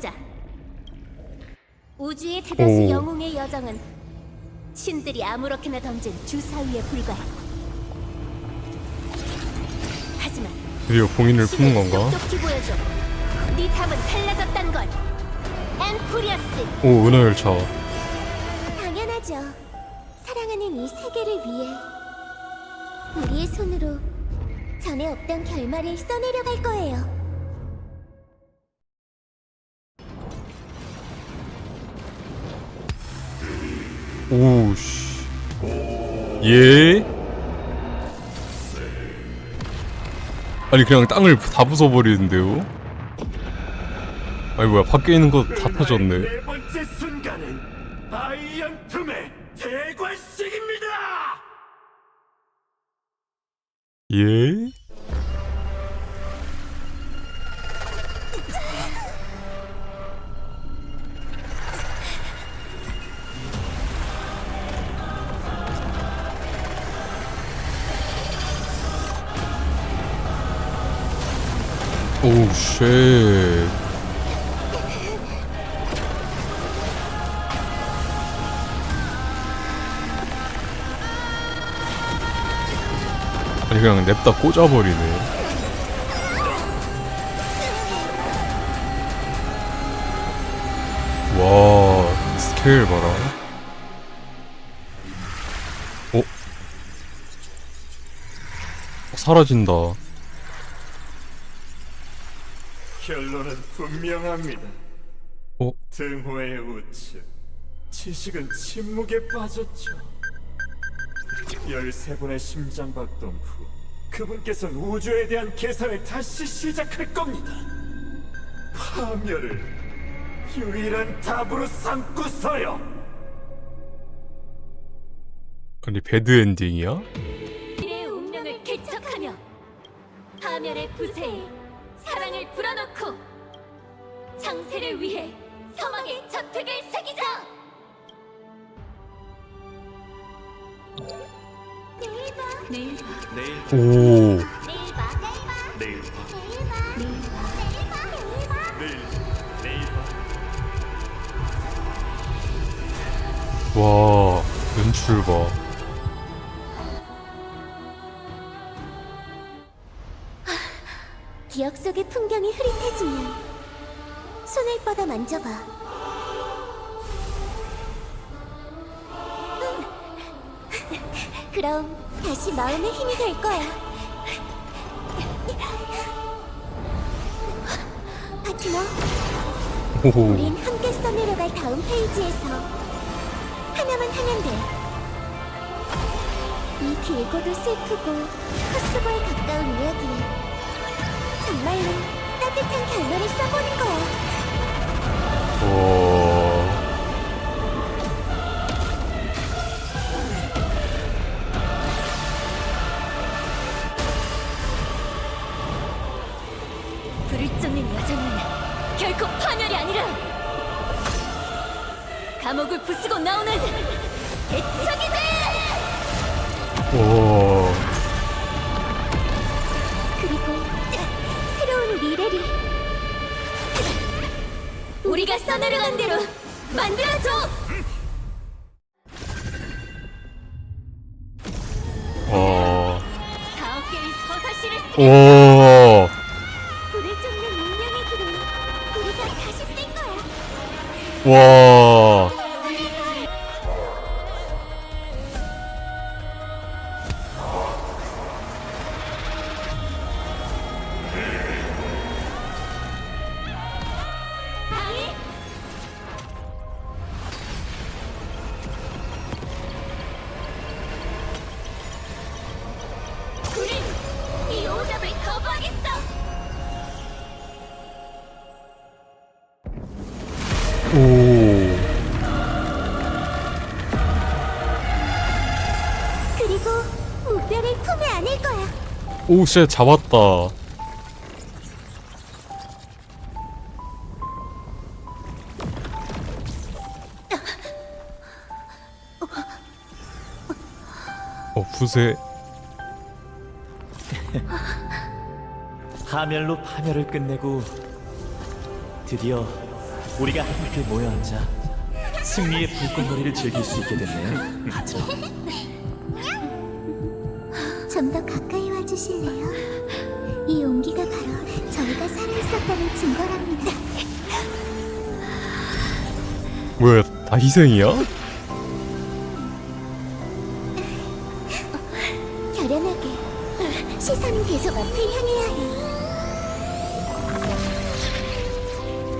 던지자. 우주의 대다수 오. 영웅의 여정은 신들이 아무렇게나 던진 주사위에 불과해. 하지만 드디어 봉인을 푸는 건가? 똑똑히 보여줘. 네 답은 달라졌단 걸. 엔푸리어스. 오 은하 열차 당연하죠. 사랑하는 이 세계를 위해 우리의 손으로 전에 없던 결말을 써내려갈 거예요. 오우씨 예? 아니 그냥 땅을 다 부숴버리는데요? 아니 뭐야 밖에 있는 거 다 터졌네 네 번째 순간은. 예? 쉣 아니 그냥 냅다 꽂아버리네. 와 스케일 봐라. 어? 어, 사라진다 결론은 분명합니다. 어? 등호의 우측 지식은 침묵에 빠졌죠. 13번의 심장박동 후 그분께서는 우주에 대한 계산을 다시 시작할 겁니다. 파멸을 유일한 답으로 삼고서요. 아니 배드 엔딩이야? 미래의 운명을 개척하며 파멸의 부세에 불어넣고 창세를 위해 서막의 저택을 새기자. 내일 봐. 내일 봐. 내일 오 내일 봐. 내일 봐. 내일 봐. 내일 봐. 내일 봐. 내일 내일 봐. 와 연출 봐 속의 풍경이 흐릿해지면 손을 뻗어 만져봐. 음. 그럼 다시 마음의 힘이 될 거야. 파트너, 우린 함께 써내려갈 다음 페이지에서 하나만 하면 돼. 이 길고도 슬프고 헛수고에 가까운 이야기에 정말로 따뜻한 결말을 써보는 거야. 우리가 써내려간 대로 만들어줘! 와 사업계의 서사시를 와 불을 쫓는 운명의 길을 우리가 다시 쓴 거야. 와 오, 씨, 잡았다. 어, 부세. 파멸로 파멸을 끝내고 드디어 우리가 함께 모여 앉아 승리의 불꽃놀이를 즐길 수 있게 됐네요. 좀 더 가까이 와 주실래요? 이 온기가 바로 저희가 살아있었다는 증거랍니다. 뭐야 다 희생이야? 결연하게 시선은 계속 앞을 향해야 해.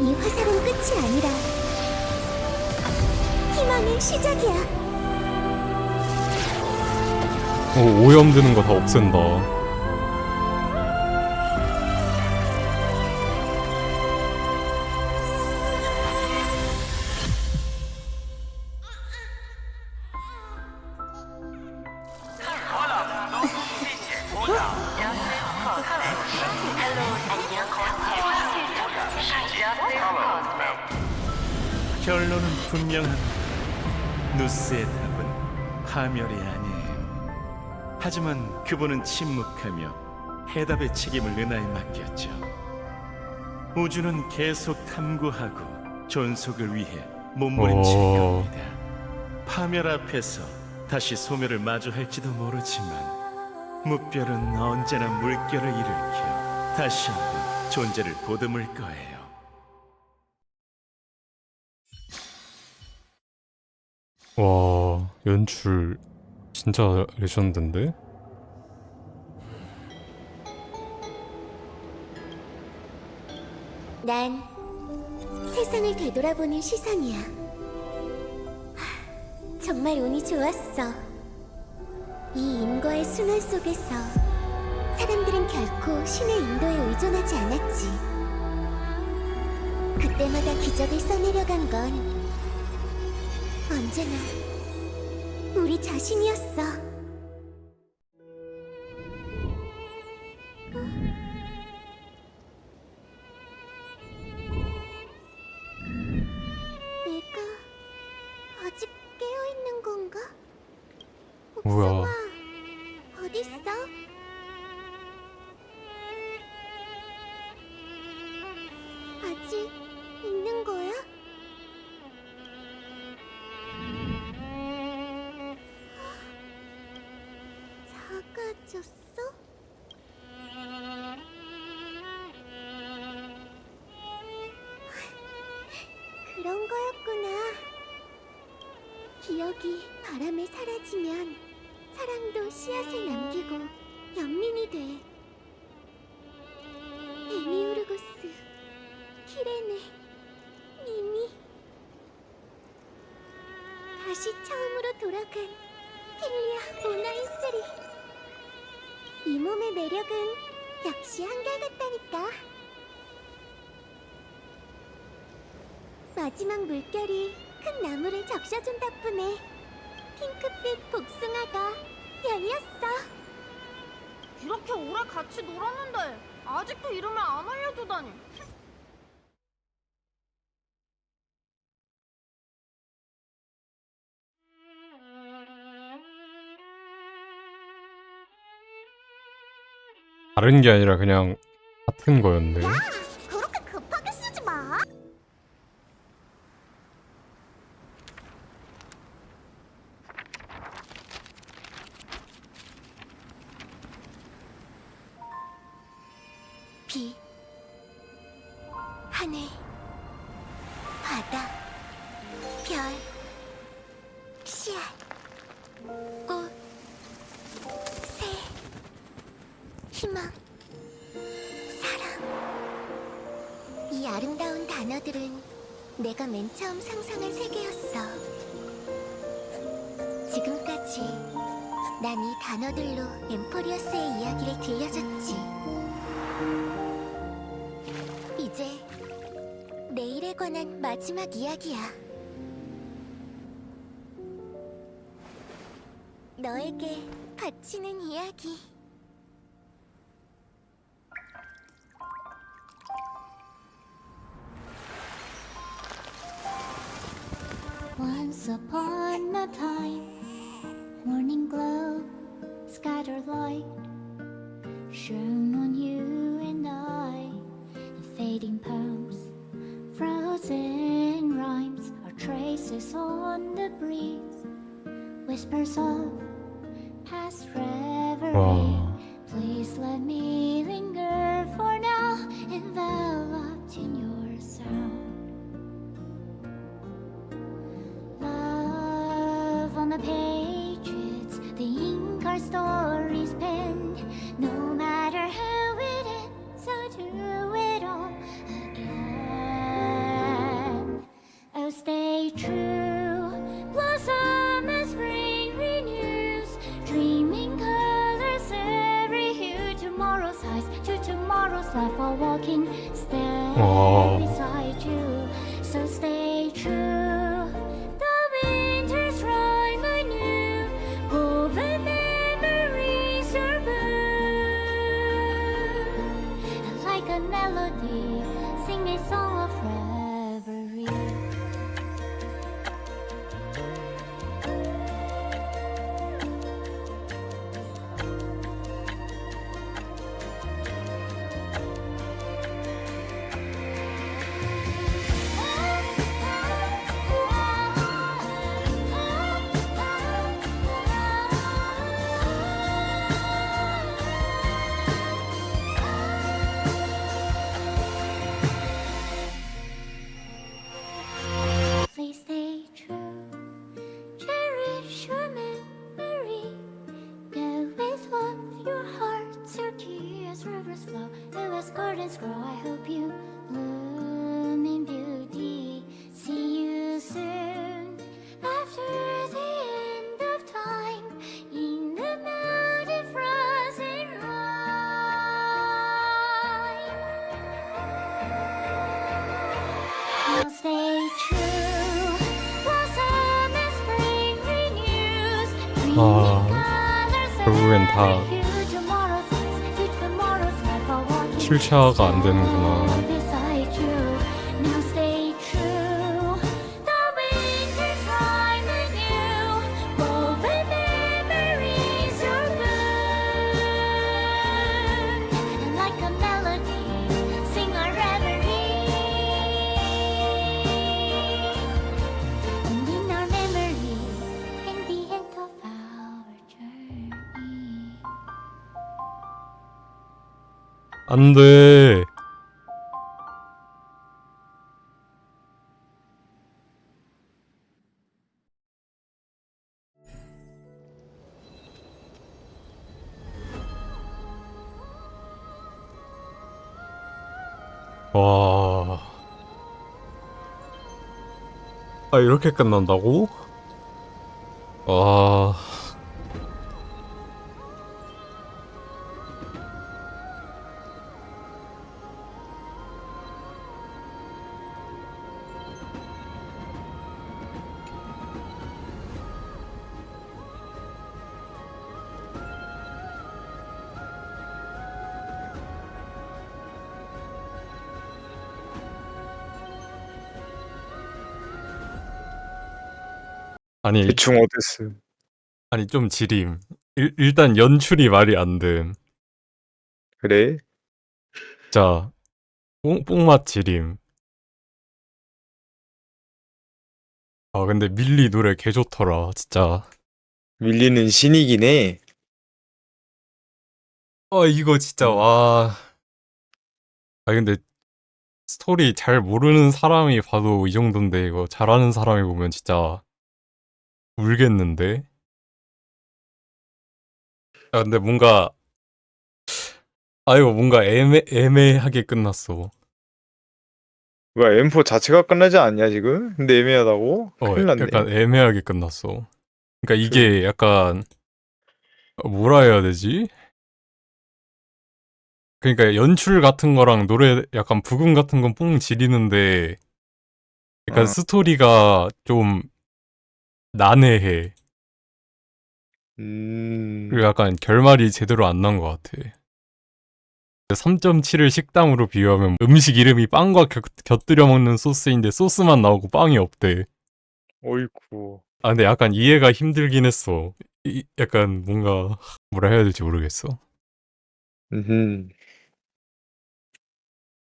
이 화살은 끝이 아니라 희망의 시작이야. 어, 오염 되는 거 다 없앤다. 누스의 답은 파멸이 아니에요. 하지만 그분은 침묵하며 해답의 책임을 은하에 맡겼죠. 우주는 계속 탐구하고 존속을 위해 몸부림칠 오. 겁니다. 파멸 앞에서 다시 소멸을 마주할지도 모르지만 무별은 언제나 물결을 일으켜 다시 한번 존재를 보듬을 거예요. 와 연출 진짜 레전드인데? 난 세상을 되돌아보는 시선이야. 하, 정말 운이 좋았어. 이 인과의 순환 속에서 사람들은 결코 신의 인도에 의존하지 않았지. 그때마다 기적을 써내려간 건 언제나 우리 자신이었어. 내가 아직 깨어 있는 건가? 뭐야. 복숭아, 어딨어? 아직 작아졌어? 그런 거였구나. 기억이 바람에 사라지면 사랑도 씨앗을 남기고 연민이 돼. 데미우르고스, 키레네, 미미. 다시 처음으로 돌아간 필리아 모나이스리. 이 몸의 매력은 역시 한결같다니까. 마지막 물결이 큰 나무를 적셔준 덕분에 핑크빛 복숭아가 열렸어. 이렇게 오래 같이 놀았는데 아직도 이름을 안 알려주다니. 다른 게 아니라 그냥 같은 거였네. 그렇게 급하게 쓰지 마. 비, 하늘, 바다, 별, 씨앗, 희망, 사랑. 이 아름다운 단어들은 내가 맨 처음 상상한 세계였어. 지금까지 난 이 단어들로 엠포리어스의 이야기를 들려줬지. 이제 내일에 관한 마지막 이야기야. 너에게 바치는 이야기. Once upon a time, morning glow, scattered light, shone on you and I, the fading palms, frozen. rhymes are traces on the breeze, whispers of past reverie. 와. Please let me linger for now, enveloped the pages, the ink our stories penned. No matter how it ends, I'll do it all again. Oh, stay true, blossom as spring renews, dreaming colors every hue. Tomorrow's highs to tomorrow's life while walking, stand Wow. As rivers flow, oh, as gardens grow. I hope you bloom in beauty. See you soon after the end of time in the mountain frozen rime. Now stay true. Blossom as spring renews. Dreaming 아, colors 결 출처가 안 되는구나. 안 돼. 와. 아, 이렇게 끝난다고? 와. 아니, 대충 어땠어? 아니 좀 지림. 일, 일단 연출이 말이 안 됨. 그래? 자, 뽕, 뽕맛 지림. 아 근데 밀리 노래 개 좋더라 진짜. 밀리는 신이긴 해. 아 이거 진짜 와. 아 근데 스토리 잘 모르는 사람이 봐도 이 정도인데 이거 잘하는 사람이 보면 진짜 울겠는데. 아 근데 뭔가 아 이거 뭔가 애매 애매하게 끝났어. 뭐야 M4 자체가 끝나지 않냐 지금? 근데 애매하다고? 어, 큰일 났네. 약간 애매하게 끝났어. 그러니까 이게 약간 어, 뭐라 해야 되지? 그러니까 연출 같은 거랑 노래 약간 부금 같은 건 뽕 지리는데 약간 어. 스토리가 좀 난해해. 음. 그리고 약간 결말이 제대로 안 난 것 같아. 3.7을 식당으로 비유하면 음식 이름이 빵과 곁, 곁들여 먹는 소스인데 소스만 나오고 빵이 없대. 어이쿠. 아 근데 약간 이해가 힘들긴 했어. 이, 약간 뭔가 뭐라 해야 될지 모르겠어. 음.